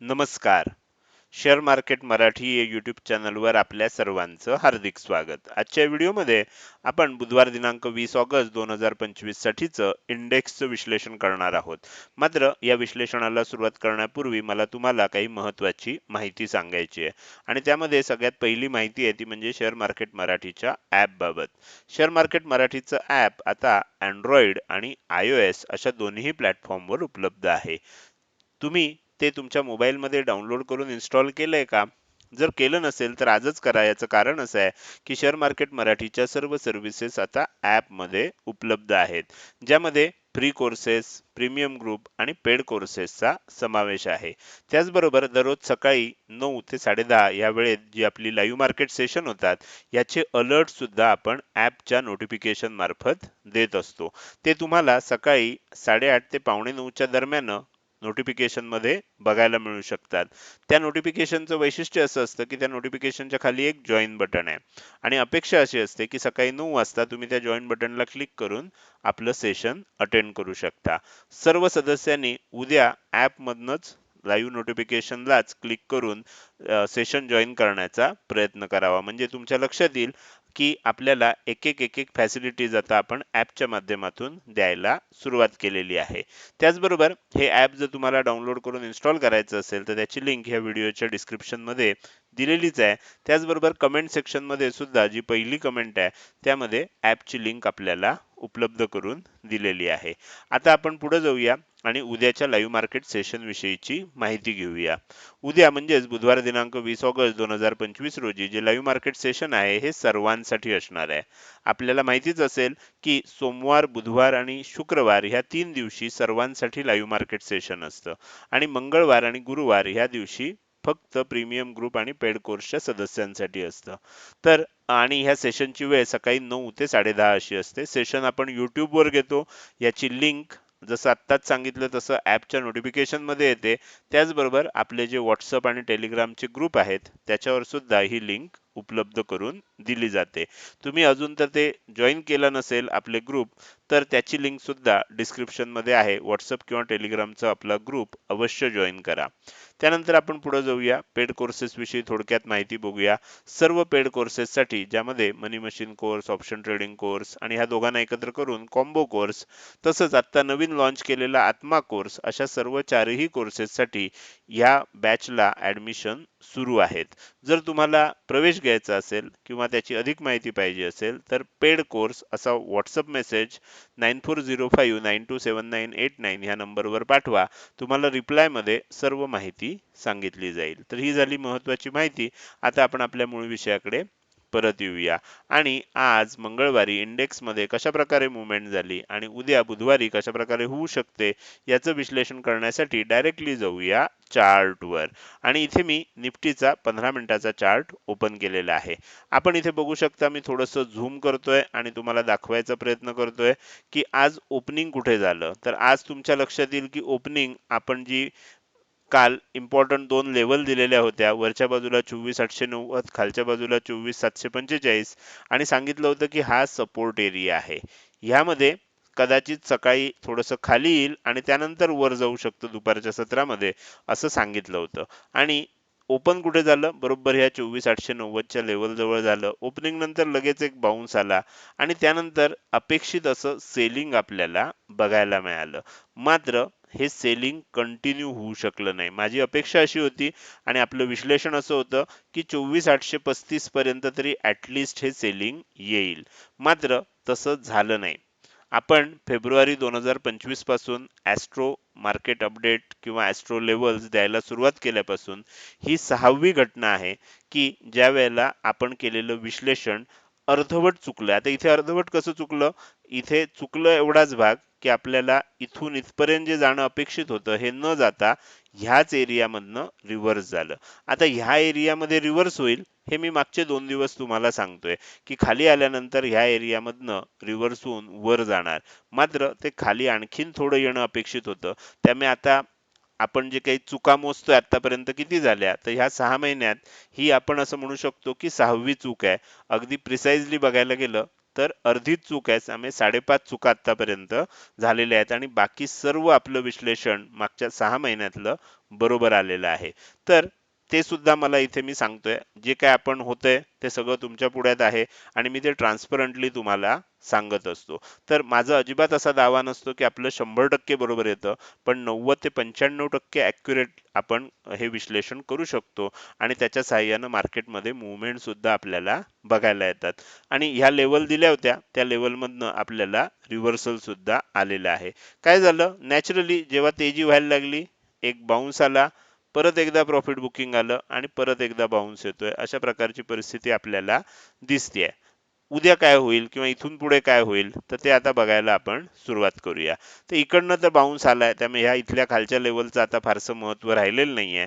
नमस्कार. Share market Marathi या YouTube चॅनलवर आपल्या सर्वांचं हार्दिक स्वागत. आजच्या व्हिडिओमध्ये आपण बुधवार दिनांक वीस ऑगस्ट दोन हजार पंचवीस साठीचं इंडेक्सचं विश्लेषण करणार आहोत. मात्र या विश्लेषणाला सुरुवात करण्यापूर्वी मला तुम्हाला काही महत्त्वाची माहिती सांगायची आहे. आणि त्यामध्ये सगळ्यात पहिली माहिती आहे ती म्हणजे शेअर मार्केट मराठीच्या ॲपबाबत शेअर मार्केट मराठीचं ॲप आता अँड्रॉइड आणि आय ओ एस अशा दोन्ही प्लॅटफॉर्मवर उपलब्ध आहे. तुम्ही ते तुमच्या मोबाईलमध्ये डाउनलोड करून इन्स्टॉल केलंय का? जर केलं नसेल तर आजच करा. याचं कारण असं आहे की शेअर मार्केट मराठीच्या सर्व सर्व्हिसेस आता ॲपमध्ये उपलब्ध आहेत. ज्यामध्ये फ्री कोर्सेस प्रीमियम ग्रुप आणि पेड कोर्सेसचा समावेश आहे. त्याचबरोबर दररोज सकाळी नऊ ते साडेदहा या वेळेत जी आपली लाईव्ह मार्केट सेशन होतात याचे अलर्ट सुद्धा आपण ॲपच्या नोटिफिकेशन मार्फत देत असतो. ते तुम्हाला सकाळी साडेआठ ते पावणे नऊच्या दरम्यान नोटिफिकेशनमध्ये बघायला मिळू शकतात. त्या नोटिफिकेशनचं वैशिष्ट्य असं असतं की त्या नोटिफिकेशनच्या खाली एक जॉईन बटन आहे. आणि अपेक्षा अशी असते की सकाळी नऊ वाजता तुम्ही त्या जॉईन बटनला क्लिक करून आपलं सेशन अटेंड करू शकता. सर्व सदस्यांनी उद्या ॲपमधनंच लाईव्ह नोटिफिकेशनलाच क्लिक करून सेशन जॉईन करण्याचा प्रयत्न करावा. म्हणजे तुमच्या लक्षात येईल की आपल्याला एक एक एक एक फॅसिलिटीज आता आपण ॲपच्या माध्यमातून द्यायला सुरुवात केलेली आहे. त्याचबरोबर हे ॲप जर तुम्हाला डाउनलोड करून इन्स्टॉल करायचं असेल तर त्याची लिंक ह्या व्हिडिओच्या डिस्क्रिप्शनमध्ये दिलेलीच आहे. त्याचबरोबर कमेंट सेक्शनमध्ये सुद्धा जी पहिली कमेंट आहे त्यामध्ये ॲपची लिंक आपल्याला उपलब्ध करून दिलेली आहे. आता आपण पुढे जाऊया. आणि उद्याच्या लाईव्ह मार्केट सेशन विषयीची माहिती घेऊया. उद्या म्हणजेच बुधवार दिनांक वीस ऑगस्ट दोन हजार पंचवीस रोजी जे लाईव्ह मार्केट सेशन आहे हे सर्वांसाठी असणार आहे. आपल्याला माहितीच असेल की सोमवार बुधवार आणि शुक्रवार ह्या तीन दिवशी सर्वांसाठी लाईव्ह मार्केट सेशन असतं. आणि मंगळवार आणि गुरुवार ह्या दिवशी फक्त प्रीमियम ग्रुप आणि पेड कोर्सच्या सदस्यांसाठी असतं. तर आणि ह्या सेशनची वेळ सकाळी नऊ ते साडेदहा अशी असते. सेशन आपण यूट्यूबवर घेतो. याची लिंक जसं आत्ताच सांगितलं तसं ॲपच्या नोटिफिकेशनमध्ये येते. त्याचबरोबर आपले जे व्हॉट्सअप आणि टेलिग्रामचे ग्रुप आहेत त्याच्यावर सुद्धा ही लिंक उपलब्ध करून दिली जाते. तुम्ही अजून तर ते जॉईन केलं नसेल आपले ग्रुप तर त्याची लिंक सुद्धा डिस्क्रिप्शनमध्ये आहे. व्हॉट्सअप किंवा टेलिग्रामचा आपला ग्रुप अवश्य जॉईन करा. त्यानंतर आपण पुढे जाऊया. पेड कोर्सेस विषयी थोडक्यात माहिती बघूया. सर्व पेड कोर्सेससाठी ज्यामध्ये money machine course option trading course आणि ह्या दोघांना एकत्र करून कॉम्बो कोर्स तसंच आता नवीन लॉन्च केलेला आत्मा कोर्स अशा सर्व चारही कोर्सेससाठी ह्या बॅचला ऍडमिशन सुरू आहेत. जर तुम्हाला प्रवेश घ्यायचा असेल किंवा त्याची अधिक माहिती पाहिजे असेल तर पेड कोर्स असा WhatsApp message nine four zero five nine two seven nine eight nine ह्या नंबरवर पाठवा तुम्हाला रिप्लायमध्ये सर्व माहिती सांगितली जाईल तर ही झाली महत्वाची माहिती आता आपण आपल्या मूळ विषयाकडे परत येऊया आणि आज मंगळवारी इंडेक्समध्ये कशा प्रकारे मुवमेंट झाली आणि उद्या बुधवारी कशा प्रकारे होऊ शकते याचं विश्लेषण करण्यासाठी डायरेक्टली जाऊया चार्टवर. आणि इथे मी निफ्टीचा पंधरा मिनिटाचा चार्ट ओपन केलेला आहे. आपण इथे बघू शकता मी थोडंसं झूम करतोय आणि तुम्हाला दाखवायचा प्रयत्न करतोय की आज ओपनिंग कुठे झालं? तर आज तुमच्या लक्षात येईल की ओपनिंग आपण जी काल इम्पॉर्टंट दोन लेवल दिलेल्या होत्या. वरच्या बाजूला चोवीस आठशे नव्वद खालच्या बाजूला चोवीस सातशे पंचेचाळीस आणि सांगितलं होतं की हा सपोर्ट एरिया आहे. ह्यामध्ये कदाचित सकाळी थोडंसं खाली येईल आणि त्यानंतर वर जाऊ शकतं दुपारच्या सत्रामध्ये असं सांगितलं होतं. आणि ओपन कुठे झालं? बरोबर ह्या चोवीस आठशे नव्वदच्या लेवलजवळ झालं. ओपनिंग नंतर लगेच एक बाउन्स आला आणि त्यानंतर अपेक्षित असं सेलिंग आपल्याला बघायला मिळालं. मात्र हे सेलिंग कंटिन्यू होऊ शकलं नाही. माझी अपेक्षा अशी होती आणि आपलं विश्लेषण असं होतं की चोवीस आठशे पस्तीस पर्यंत तरी ऍटलिस्ट हे सेलिंग येईल. मात्र तसं झालं नाही. आपण फेब्रुवारी दोन हजार पंचवीसपासून ॲस्ट्रो मार्केट अपडेट किंवा ॲस्ट्रो लेवल्स द्यायला सुरुवात केल्यापासून ही सहावी घटना आहे की ज्या वेळेला आपण केलेलं विश्लेषण अर्धवट चुकलं. आता इथे अर्धवट कसं चुकलं? इथे चुकलं एवढाच भाग की आपल्याला इथून इथपर्यंत जे जाणं अपेक्षित होतं हे न जाता ह्याच एरियामधनं रिव्हर्स झालं. आता ह्या एरियामध्ये रिव्हर्स होईल हे मी मागचे दोन दिवस तुम्हाला सांगतोय की खाली आल्यानंतर ह्या एरियामधनं रिव्हर्स होऊन वर जाणार. मात्र ते खाली आणखीन थोडं येणं अपेक्षित होतं. त्यामुळे आता आपण जे काही चुका मोजतोय आतापर्यंत किती झाल्या तर ह्या सहा महिन्यात ही आपण असं म्हणू शकतो की सहावी चूक आहे. अगदी प्रिसाइजली बघायला गेलं तर अर्धीच चूक आहे त्यामुळे साडेपाच चुका आतापर्यंत झालेल्या आहेत आणि बाकी सर्व आपलं विश्लेषण मागच्या सहा महिन्यातलं बरोबर आलेलं आहे. तर ते सुद्धा मला इथे मी सांगतोय. जे काय आपण होतंय ते सगळं तुमच्या पुढ्यात आहे आणि मी ते ट्रान्सपरंटली तुम्हाला सांगत असतो. तर माझा अजिबात असा दावा नसतो की आपलं शंभर टक्के बरोबर येतं पण नव्वद ते पंच्याण्णव टक्के ॲक्युरेट आपण हे विश्लेषण करू शकतो आणि त्याच्या साह्यानं मार्केटमध्ये मुवमेंट सुद्धा आपल्याला बघायला येतात. आणि ह्या लेवल दिल्या होत्या त्या लेवलमधनं आपल्याला रिव्हर्सल सुद्धा आलेलं आहे. काय झालं? नॅचरली जेव्हा तेजी व्हायला लागली एक बाउन्स आला परत एकदा प्रॉफिट बुकिंग आलं आणि परत एकदा बाउन्स येतोय. अशा प्रकारची परिस्थिती आपल्याला दिसते उद्या काय होईल किंवा इथून पुढे काय होईल तर ते आता बघायला आपण सुरुवात करूया. तर इकडनं तर बाउन्स आलाय त्यामुळे ह्या इथल्या खालच्या लेवलचं आता फारसं महत्त्व राहिलेलं नाही आहे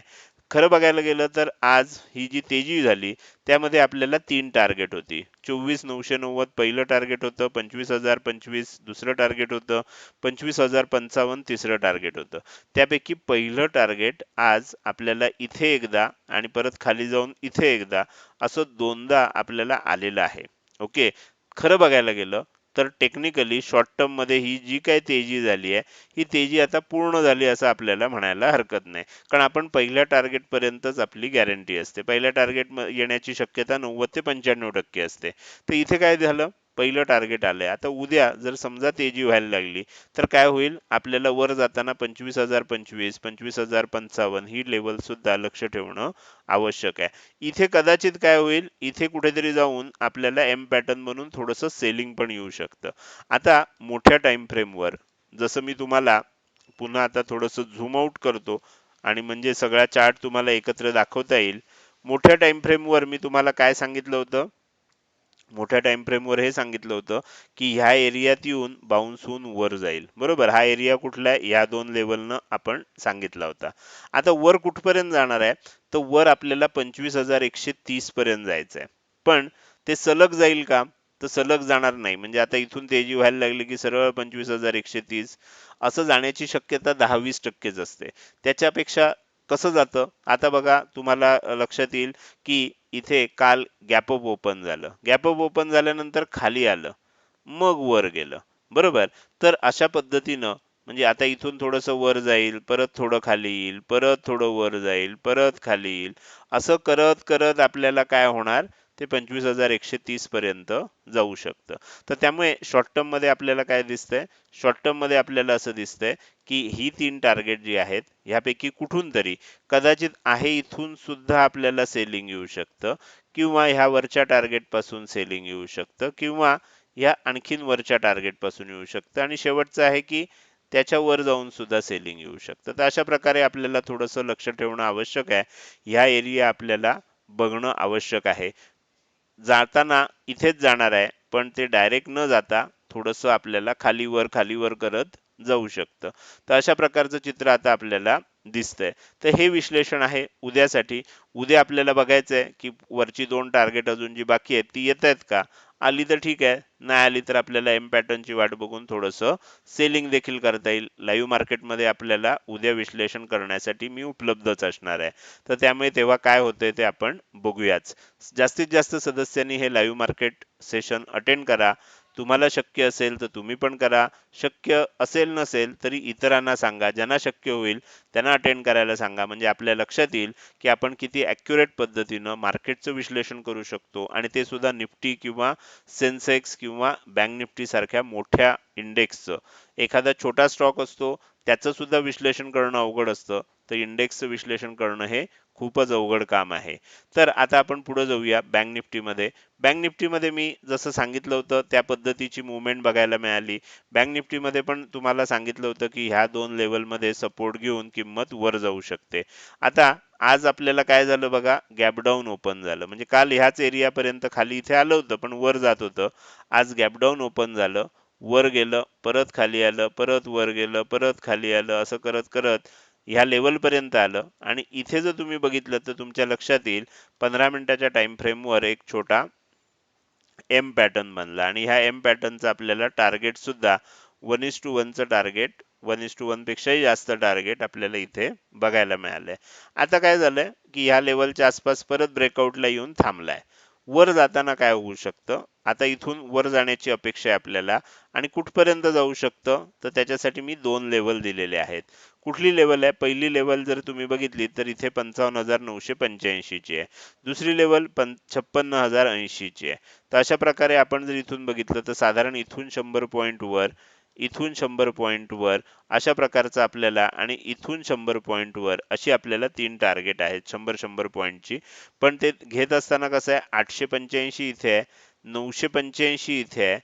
खरं बघायला गेलं तर आज ही जी तेजी झाली त्यामध्ये आपल्याला तीन टार्गेट होती. चोवीस नऊशे नव्वद पहिलं टार्गेट होतं पंचवीस हजार पंचवीस दुसरं टार्गेट होतं पंचवीस हजार पंचावन्न तिसरं टार्गेट होतं. त्यापैकी पहिलं टार्गेट आज आपल्याला इथे एकदा आणि परत खाली जाऊन इथे एकदा असं दोनदा आपल्याला आलेलं आहे. ओके? खरं बघायला गेलं तर टेक्निकली शॉर्ट टर्ममध्ये ही जी काय तेजी झाली आहे ही तेजी आता पूर्ण झाली असं आपल्याला म्हणायला हरकत नाही. कारण आपण पहिल्या टार्गेट पर्यंतच आपली गॅरंटी असते. पहिल्या टार्गेट येण्याची शक्यता नव्वद ते पंच्याण्णव टक्के असते. तर इथे काय झालं? पहिलं टार्गेट आलंय. आता उद्या जर समजा तेजी व्हायला लागली तर काय होईल? आपल्याला वर जाताना पंचवीस हजार पंचवीस पंचवीस हजार पंचावन्न ही लेवल सुद्धा लक्ष ठेवणं आवश्यक आहे. इथे कदाचित काय होईल? इथे कुठेतरी जाऊन आपल्याला एम पॅटर्न म्हणून थोडंसं सेलिंग पण येऊ शकतं. आता मोठ्या टाइम फ्रेमवर जसं मी तुम्हाला पुन्हा आता थोडंसं झूम आउट करतो आणि म्हणजे सगळा चार्ट तुम्हाला एकत्र दाखवता येईल मोठ्या टाइम फ्रेमवर मी तुम्हाला काय सांगितलं होतं? मोठ्या टाइम फ्रेमवर हे सांगितलं होतं की ह्या एरियात येऊन बाउन्स होऊन वर जाईल. बरोबर? हा एरिया कुठला आहे? या दोन लेवलनं आपण सांगितला होता. आता वर कुठपर्यंत जाणार आहे? तर वर आपल्याला पंचवीस हजार एकशे तीस पर्यंत जायचं आहे. पण ते सलग जाईल का? तर सलग जाणार नाही. म्हणजे आता इथून तेजी व्हायला लागली की सरळ पंचवीस हजार एकशे तीस. असं जाण्याची शक्यता दहावीस टक्केच असते. त्याच्यापेक्षा कसं जातं? आता बघा तुम्हाला लक्षात येईल की इथे काल गॅप अप ओपन झालं. गॅप अप ओपन झाल्यानंतर खाली आलं. मग वर गेलं. बरोबर? तर अशा पद्धतीनं म्हणजे आता इथून थोडंसं वर जाईल परत थोडं खाली येईल परत थोडं वर जाईल परत खाली येईल. असं करत करत आपल्याला काय होणार? ते पंचवीस हजार एकशे तीस पर्यंत जाऊ शकतं. तर त्यामुळे शॉर्ट टर्ममध्ये आपल्याला काय दिसतंय? शॉर्ट टर्ममध्ये आपल्याला असं दिसतंय की ही तीन टार्गेट जी आहेत ह्यापैकी कुठून तरी कदाचित आहे इथून सुद्धा आपल्याला सेलिंग येऊ शकतं किंवा ह्या वरच्या टार्गेटपासून सेलिंग येऊ शकतं किंवा ह्या आणखीन वरच्या टार्गेटपासून येऊ शकतं. आणि शेवटचं आहे की त्याच्यावर जाऊन सुद्धा सेलिंग येऊ शकतं. तर अशा प्रकारे आपल्याला थोडंसं लक्ष ठेवणं आवश्यक आहे. ह्या एरिया आपल्याला बघणं आवश्यक आहे. जाताना इथेच जाणार आहे पण ते डायरेक्ट न जाता थोडंसं आपल्याला खाली वर खाली वर करत जाऊ शकतं. तर अशा प्रकारचं चित्र आता आपल्याला दिसतंय. तर हे विश्लेषण आहे उद्यासाठी. उद्या आपल्याला बघायचं आहे की वरची दोन टार्गेट अजून जी बाकी आहेत ती येत आहेत का? आली तर ठीक आहे. नाही आली तर आपल्याला एम पॅटर्नची वाट बघून थोडंसं सेलिंग देखील करता येईल. लाईव्ह मार्केटमध्ये आपल्याला उद्या विश्लेषण करण्यासाठी मी उपलब्धच असणार आहे. तर त्यामुळे तेव्हा काय होतंय ते आपण बघूयाच. जास्तीत जास्त सदस्यांनी हे लाईव्ह मार्केट सेशन अटेंड करा. तुम्हाला शक्य असेल तर तुम्ही पण करा. शक्य असेल नसेल तरी इतरांना सांगा. ज्यांना शक्य होईल त्यांना अटेंड करायला सांगा. म्हणजे आपल्या लक्षात येईल की आपण किती ॲक्युरेट पद्धतीनं मार्केटचं विश्लेषण करू शकतो. आणि ते सुद्धा निफ्टी किंवा सेन्सेक्स किंवा बँक निफ्टीसारख्या मोठ्या इंडेक्सचं एखादा छोटा स्टॉक असतो त्याचं सुद्धा विश्लेषण करणं अवघड असतं. तर इंडेक्सचं विश्लेषण करणं हे खूपच अवघड काम आहे. तर आता आपण पुढे जाऊया बँक निफ्टीमध्ये. बँक निफ्टीमध्ये मी जसं सांगितलं होतं त्या पद्धतीची मुवमेंट बघायला मिळाली. बँक निफ्टीमध्ये पण तुम्हाला सांगितलं होतं की ह्या दोन लेवलमध्ये सपोर्ट घेऊन किंमत वर जाऊ शकते. आता आज आपल्याला काय झालं बघा गॅपडाऊन ओपन झालं. म्हणजे काल ह्याच एरियापर्यंत खाली इथे आलं होतं पण वर जात होतं. आज गॅपडाऊन ओपन झालं. वर गेलं परत खाली आलं परत वर गेलं परत खाली आलं असं करत करत ह्या लेवल पर्यंत आलं. आणि इथे जर तुम्ही बघितलं तर तुमच्या लक्षात येईल पंधरा मिनिटाच्या टाइम फ्रेमवर एक छोटा एम पॅटर्न बनला. आणि ह्या एम पॅटर्नचं आपल्याला टार्गेट सुद्धा one is to वनचं target one is to one पेक्षाही जास्त टार्गेट आपल्याला इथे बघायला मिळालंय. आता काय झालंय की ह्या लेवलच्या आसपास परत ब्रेकआउटला येऊन थांबलाय. वर जाताना काय होऊ शकतं? आता इथून वर जाण्याची अपेक्षा आहे आपल्याला. आणि कुठपर्यंत जाऊ शकतं? तर त्याच्यासाठी मी दोन लेवल दिलेले आहेत. कुठली लेवल आहे? पहिली लेवल जर तुम्ही बघितली तर इथे पंचावन्न हजार नऊशे पंच्याऐंशीची आहे. दुसरी लेवल पं छप्पन्न हजार ऐंशीची आहे. तर अशा प्रकारे आपण जर इथून बघितलं तर साधारण इथून शंभर पॉईंट वर इथून शंभर पॉईंट वर अशा प्रकारचं आपल्याला आणि इथून शंभर पॉईंट वर अशी आपल्याला तीन टार्गेट आहेत. शंभर शंभर पॉईंटची पण ते घेत असताना कसं आहे आठशे पंच्याऐंशी इथे आहे नऊशे पंच्याऐंशी इथे आहे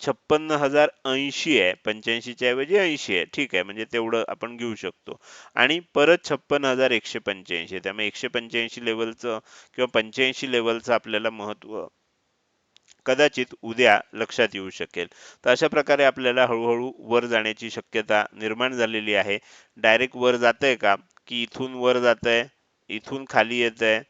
छप्पन्न हजार ऐंशी आहे पंच्याऐंशीच्या ऐवजी ऐंशी आहे. ठीक आहे म्हणजे तेवढं आपण घेऊ शकतो. आणि परत छप्पन हजार एकशे पंच्याऐंशी त्यामुळे एकशे पंच्याऐंशी लेवलचं किंवा पंच्याऐंशी लेवलचं आपल्याला महत्त्व कदाचित उद्या लक्षात येऊ शकेल. तर अशा प्रकारे आपल्याला हळूहळू वर जाण्याची शक्यता निर्माण झालेली आहे. डायरेक्ट वर जात आहे का? की इथून वर जात आहे इथून खाली येत आहे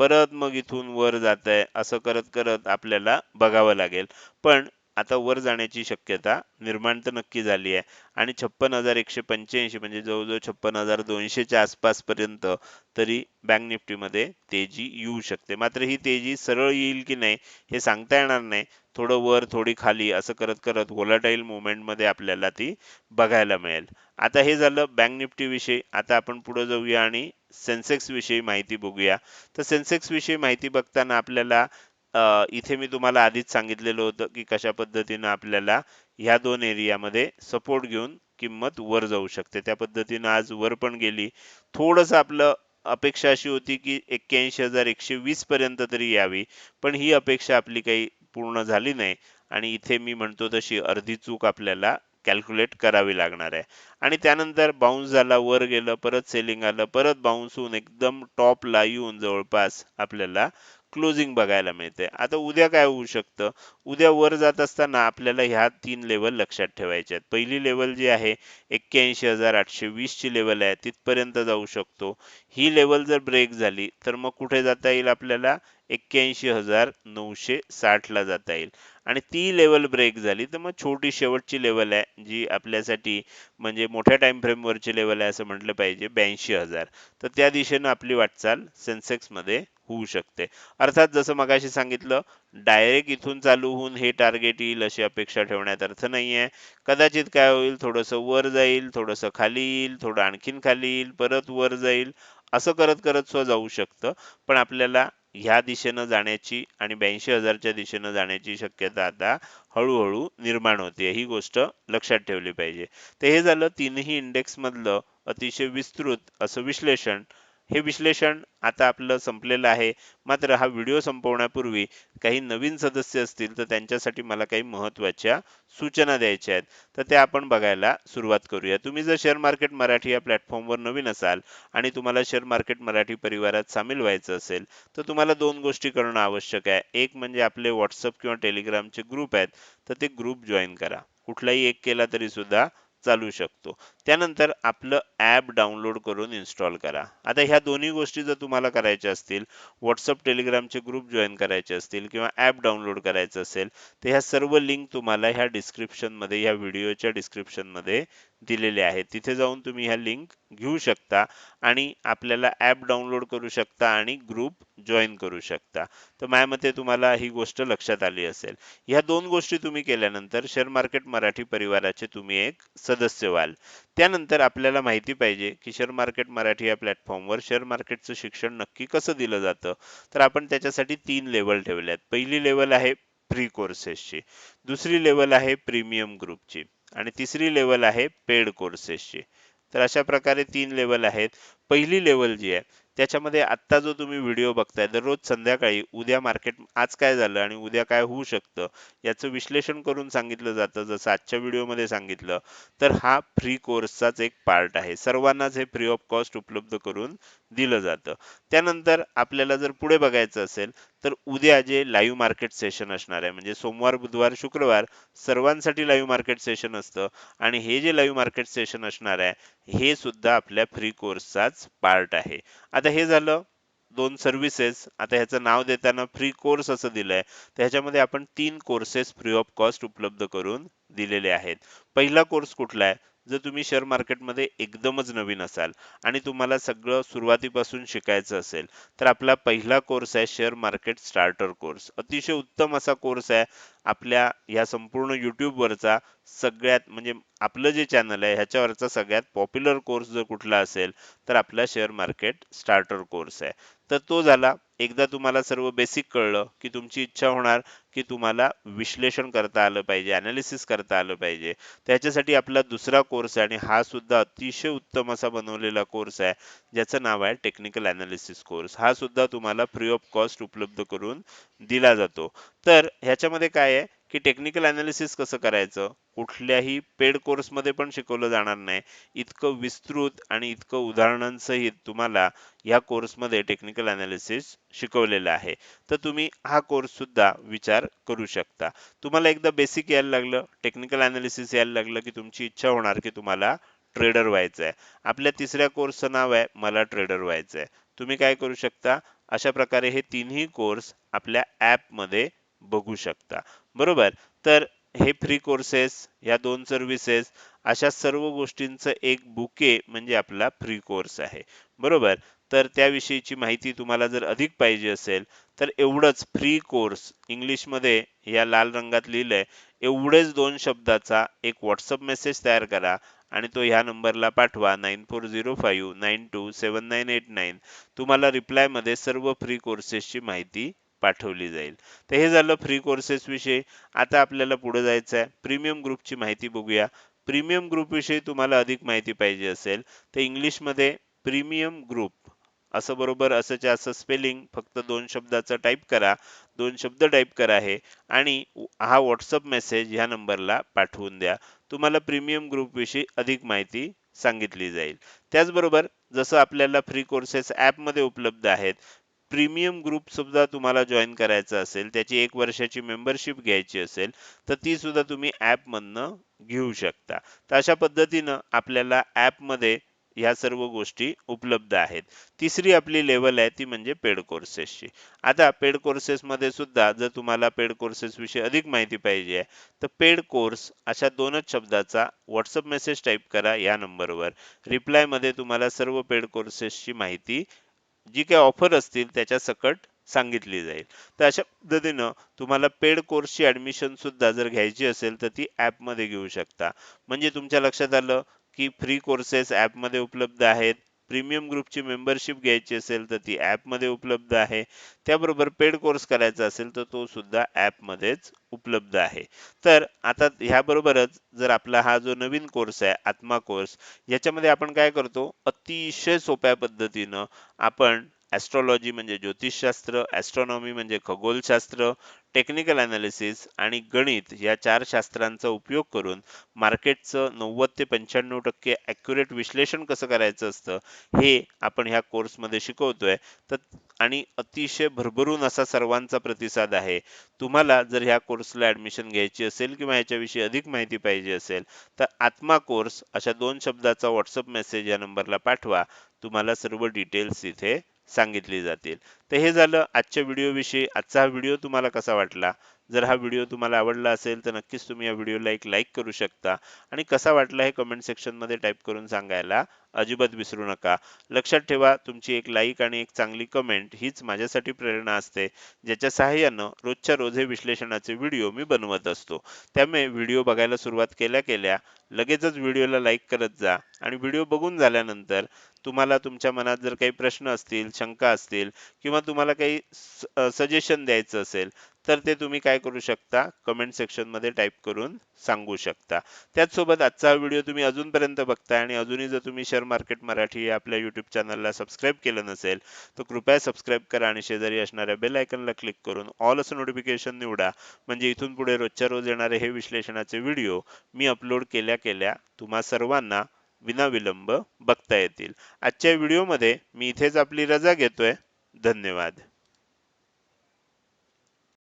परत मग इथून वर जात आहे असं करत करत आपल्याला बघावं लागेल. पण आता वर जाण्याची शक्यता निर्माण तर नक्की झाली आहे. आणि छप्पन हजार एकशे पंच्याऐंशी म्हणजे जवळजवळ छप्पन हजार दोनशेच्या आसपास पर्यंत तरी बँक निफ्टीमध्ये तेजी येऊ शकते. मात्र ही तेजी सरळ येईल की नाही हे सांगता येणार नाही. थोडं वर थोडी खाली असं करत करत व्होलाटाईल मध्ये आपल्याला ती बघायला मिळेल. आता हे झालं बँक निफ्टी विषयी. आता आपण पुढे जाऊया आणि सेन्सेक्स विषयी माहिती बघूया. तर सेन्सेक्स विषयी माहिती बघताना आपल्याला इथे मी तुम्हाला आधीच सांगितलेलं होतं की कशा पद्धतीनं आपल्याला ह्या दोन एरियामध्ये सपोर्ट घेऊन किंमत वर जाऊ शकते. त्या पद्धतीनं आज वर पण गेली. थोडस आपलं अपेक्षा अशी होती की एक्क्याऐंशी हजार एकशे वीस पर्यंत तरी यावी पण ही अपेक्षा आपली काही पूर्ण झाली नाही. आणि इथे मी म्हणतो तशी अर्धी चूक आपल्याला कॅल्क्युलेट करावी लागणार आहे. आणि त्यानंतर बाउन्स झाला वर गेलं परत सेलिंग आलं परत बाउन्स होऊन एकदम टॉपला येऊन जवळपास आपल्याला क्लोजिंग बघायला मिळते आता उद्या काय होऊ शकतं? उद्या वर जात असताना आपल्याला ह्या तीन लेवल लक्षात ठेवायचे आहेत. पहिली लेवल जी आहे एक्क्याऐंशी हजार आठशे वीस ची लेवल आहे. तिथपर्यंत जाऊ शकतो. ही लेवल जर ब्रेक झाली तर मग कुठे जाता येईल आपल्याला? एक्क्याऐंशी हजार नऊशे साठ ला जाता येईल. आणि ती लेवल ब्रेक झाली तर मग छोटी शेवटची लेवल आहे जी आपल्यासाठी म्हणजे मोठ्या टाइम फ्रेमवरची लेवल आहे असं म्हटलं पाहिजे ब्याऐंशी हजार. तर त्या दिशेनं आपली वाटचाल सेन्सेक्समध्ये होऊ शकते. अर्थात जसं मगाशी सांगितलं डायरेक्ट इथून चालू होऊन हे टार्गेट येईल अशी अपेक्षा ठेवण्यात अर्थ नाहीये. कदाचित काय होईल थोडंसं वर जाईल थोडंसं खाली येईल थोडं आणखीन खाली येईल परत वर जाईल असं करत करत स्व जाऊ शकतं. पण आपल्याला ह्या दिशेनं जाण्याची आणि ब्याऐंशी हजारच्या दिशेनं जाण्याची शक्यता आता हळूहळू निर्माण होते ही गोष्ट लक्षात ठेवली पाहिजे. तर हे झालं तीनही इंडेक्स मधलं अतिशय विस्तृत असं विश्लेषण हे विश्लेषण आता आपलं संपलेलं आहे. मात्र हा व्हिडिओ संपवण्यापूर्वी काही नवीन सदस्य असतील तर त्यांच्यासाठी मला काही महत्त्वाच्या सूचना द्यायच्या आहेत. तर त्या आपण बघायला सुरुवात करूया. तुम्ही जर शेअर मार्केट मराठी या प्लॅटफॉर्मवर नवीन असाल आणि तुम्हाला शेअर मार्केट मराठी परिवारात सामील व्हायचं असेल तर तुम्हाला दोन गोष्टी करणं आवश्यक आहे. एक म्हणजे आपले व्हॉट्सअप किंवा टेलिग्रामचे ग्रुप आहेत तर ते ग्रुप जॉईन करा. कुठलाही एक केला तरी सुद्धा चालू शकतो. त्यानंतर आपलं ॲप डाउनलोड करून इन्स्टॉल करा. आता ह्या दोन्ही गोष्टी जर तुम्हाला करायच्या असतील व्हॉट्सअप टेलिग्रामचे ग्रुप जॉईन करायचे असतील किंवा ॲप डाउनलोड करायचं असेल तर ह्या सर्व लिंक तुम्हाला ह्या डिस्क्रिप्शनमध्ये ह्या व्हिडिओच्या डिस्क्रिप्शनमध्ये दिलेले आहेत. तिथे जाऊन तुम्ही ह्या लिंक घेऊ शकता आणि आपल्याला ॲप डाउनलोड करू शकता आणि ग्रुप जॉईन करू शकता. तर माझ्या मते तुम्हाला ही गोष्ट लक्षात आली असेल. ह्या दोन गोष्टी तुम्ही केल्यानंतर शेअर मार्केट मराठी परिवाराचे तुम्ही एक सदस्य व्हाल. त्यानंतर आपल्याला माहिती पाहिजे की शेअर मार्केट मराठी या प्लॅटफॉर्मवर शेअर मार्केटचं शिक्षण नक्की कसं दिलं जातं? तर आपण त्याच्यासाठी तीन लेवल ठेवले आहेत पहिली लेवल आहे फ्री कोर्सेसची दुसरी लेवल आहे प्रीमियम ग्रुपची आणि तिसरी लेवल आहे पेड कोर्सेसची तर अशा प्रकारे तीन लेवल आहेत. पहिली लेवल जी आहे त्याच्यामध्ये आत्ता जो तुम्ही व्हिडिओ बघताय दररोज संध्याकाळी उद्या मार्केट आज काय झालं आणि उद्या काय होऊ शकतं याचं विश्लेषण करून सांगितलं जातं. जसं आजच्या व्हिडिओमध्ये सांगितलं तर हा फ्री कोर्सचाच एक पार्ट आहे. सर्वांनाच हे फ्री ऑफ कॉस्ट उपलब्ध करून दिलं जातं. त्यानंतर आपल्याला जर पुढे बघायचं असेल तर उद्या जे लाईव्ह मार्केट सेशन असणार आहे म्हणजे सोमवार बुधवार शुक्रवार सर्वांसाठी लाईव्ह मार्केट सेशन असतं. आणि हे जे लाईव्ह मार्केट सेशन असणार आहे हे सुद्धा आपल्या फ्री कोर्सचाच पार्ट आहे. आता हे झालं दोन सर्व्हिसेस आता ह्याचं नाव देताना फ्री कोर्स असं दिलंय. ह्याच्यामध्ये आपण तीन कोर्सेस फ्री ऑफ कॉस्ट उपलब्ध करून दिलेले आहेत. पहिला कोर्स कुठला आहे? जर तुम्ही शेअर मार्केटमध्ये एकदमच नवीन असाल आणि तुम्हाला सगळं सुरुवातीपासून शिकायचं असेल तर आपला पहिला कोर्स आहे शेअर मार्केट स्टार्टर कोर्स अतिशय उत्तम असा कोर्स आहे. आपल्या ह्या संपूर्ण यूट्यूबवरचा सगळ्यात म्हणजे आपलं जे चॅनल आहे ह्याच्यावरचा सगळ्यात पॉप्युलर कोर्स जर कुठला असेल तर आपला शेअर मार्केट स्टार्टर कोर्स आहे. तर तो झाला. एकदा तुम्हाला सर्व बेसिक कळलं की तुमची इच्छा होणार की तुम्हाला विश्लेषण करता आलं पाहिजे अनालिसिस करता आलं पाहिजे. त्याच्यासाठी आपला दुसरा कोर्स आहे आणि हा सुद्धा अतिशय उत्तम असा बनवलेला कोर्स आहे ज्याचं नाव आहे टेक्निकल अनालिसिस कोर्स हा सुद्धा तुम्हाला फ्री ऑफ कॉस्ट उपलब्ध करून दिला जातो. तर ह्याच्यामध्ये काय आहे? की टेक्निकल अनालिसिस कसं करायचं? कुठल्याही पेड कोर्समध्ये पण शिकवलं जाणार नाही. इतकं विस्तृत आणि इतकं उदाहरणांसहित तुम्हाला या कोर्समध्ये टेक्निकल अनालिसिस शिकवलेलं आहे. तर तुम्ही हा कोर्स सुद्धा विचार करू शकता. तुम्हाला एकदा बेसिक यायला लागलं टेक्निकल अनालिसिस यायला लागलं की तुमची इच्छा होणार की तुम्हाला ट्रेडर व्हायचं आहे आपल्या तिसऱ्या कोर्सचं नाव आहे मला ट्रेडर व्हायचं आहे तुम्ही काय करू शकता? अशा प्रकारे हे तिन्ही कोर्स आपल्या ॲपमध्ये बघू शकता. बरोबर? तर हे फ्री कोर्सेस या दोन सर्व्हिसेस अशा सर्व गोष्टींचं एक बुके म्हणजे आपला फ्री कोर्स आहे. बरोबर? तर त्याविषयीची माहिती तुम्हाला जर अधिक पाहिजे असेल तर एवढंच फ्री कोर्स इंग्लिशमध्ये या लाल रंगात लिहिलंय एवढेच दोन शब्दाचा एक व्हॉट्सअप मेसेज तयार करा आणि तो ह्या नंबरला पाठवा nine four zero five nine two seven nine eight nine तुम्हाला रिप्लायमध्ये सर्व फ्री कोर्सेसची माहिती पाठवली जाईल. तर हे झालं फ्री कोर्सेस विषयी. आता आपल्याला पुढे जायचं आहे. प्रीमियम ग्रुपची माहिती बघूया. प्रीमियम ग्रुपविषयी तुम्हाला अधिक माहिती पाहिजे असेल तर इंग्लिशमध्ये प्रीमियम ग्रुप असं बरोबर असंच्या असं स्पेलिंग फक्त दोन शब्दाचं टाईप करा. दोन शब्द टाईप करा हे. आणि हा व्हॉट्सअप मेसेज ह्या नंबरला पाठवून द्या. तुम्हाला प्रीमियम ग्रुप विषयी अधिक माहिती सांगितली जाईल. त्याचबरोबर जसं आपल्याला फ्री कोर्सेस ॲपमध्ये उपलब्ध आहेत प्रीमियम ग्रुप सुद्धा तुम्हाला जॉईन करायचं असेल त्याची एक वर्षाची मेंबरशिप घ्यायची असेल तर ती सुद्धा तुम्ही ॲपमधनं घेऊ शकता. तर अशा पद्धतीनं आपल्याला ॲपमध्ये ह्या सर्व गोष्टी उपलब्ध आहेत. तिसरी आपली लेवल आहे ती म्हणजे पेड कोर्सेसची आता पेड कोर्सेसमध्ये सुद्धा जर तुम्हाला पेड कोर्सेस विषयी अधिक माहिती पाहिजे आहे तर पेड कोर्स अशा दोनच शब्दाचा व्हॉट्सअप मेसेज टाईप करा या नंबरवर रिप्लायमध्ये तुम्हाला सर्व पेड कोर्सेसची माहिती जी काही ऑफर असतील त्याच्या सकट सांगितली जाईल. तर अशा पद्धतीनं तुम्हाला पेड कोर्सची ऍडमिशन सुद्धा जर घ्यायची असेल तर ती ॲपमध्ये घेऊ शकता. म्हणजे तुमच्या लक्षात आलं की फ्री कोर्सेस ॲपमध्ये उपलब्ध आहेत. प्रीमियम ग्रुपची मेंबरशिप घ्यायची असेल तर ती ॲपमध्ये उपलब्ध आहे. त्याबरोबर पेड कोर्स करायचा असेल तर तो सुद्धा ॲपमध्येच उपलब्ध आहे. तर आता ह्याबरोबरच जर आपला हा जो नवीन कोर्स आहे आत्मा कोर्स याच्यामध्ये आपण काय करतो? अतिशय सोप्या पद्धतीनं आपण ॲस्ट्रॉलॉजी म्हणजे ज्योतिषशास्त्र ॲस्ट्रॉनॉमी म्हणजे खगोलशास्त्र टेक्निकल ॲनालिसिस आणि गणित या चार शास्त्रांचा उपयोग करून मार्केटचं नव्वद ते पंच्याण्णव टक्के ॲक्युरेट विश्लेषण कसं करायचं असतं हे आपण ह्या कोर्समध्ये शिकवतोय. तर आणि अतिशय भरभरून असा सर्वांचा प्रतिसाद आहे. तुम्हाला जर ह्या कोर्सला ॲडमिशन घ्यायची असेल किंवा ह्याच्याविषयी अधिक माहिती पाहिजे असेल तर आत्मा कोर्स अशा दोन शब्दाचा व्हॉट्सअप मेसेज या नंबरला पाठवा. तुम्हाला सर्व डिटेल्स इथे सांगितली जातील. तर हे झालं आजच्या व्हिडिओविषयी आजचा हा व्हिडिओ तुम्हाला कसा वाटला? जर हा व्हिडिओ तुम्हाला आवडला असेल तर नक्कीच तुम्ही या व्हिडिओला एक लाईक करू शकता. आणि कसा वाटला हे कमेंट सेक्शनमध्ये टाईप करून सांगायला अजिबात विसरू नका. लक्षात ठेवा तुमची एक लाईक आणि एक चांगली कमेंट हीच माझ्यासाठी प्रेरणा असते. ज्याच्या सहाय्यानं रोजच्या रोज हे विश्लेषणाचे व्हिडिओ मी बनवत असतो. त्यामुळे व्हिडिओ बघायला सुरुवात केल्या केल्या लगेचच व्हिडिओला लाईक करत जा. आणि व्हिडिओ बघून झाल्यानंतर तुम्हाला तुमच्या मनात जर काही प्रश्न असतील शंका असतील किंवा तुम्हाला काही सजेशन द्यायचं असेल तर ते तुम्ही काय करू शकता? कमेंट सेक्शनमध्ये टाईप करून सांगू शकता. त्याचसोबत आजचा व्हिडिओ तुम्ही अजूनपर्यंत बघताय आणि अजूनही जर तुम्ही शेअर मार्केट मराठी आपल्या यूट्यूब चॅनलला सबस्क्राईब केलं नसेल तर कृपया सबस्क्राईब करा आणि शेजारी असणाऱ्या बेल आयकनला क्लिक करून ऑल असं नोटिफिकेशन निवडा. म्हणजे इथून पुढे रोजच्या रोज येणारे हे विश्लेषणाचे व्हिडिओ मी अपलोड केल्या केल्या तुम्हा सर्वांना विनाविलंब बघता येतील. आजच्या व्हिडिओमध्ये मी इथेच आपली रजा घेतोय. धन्यवाद.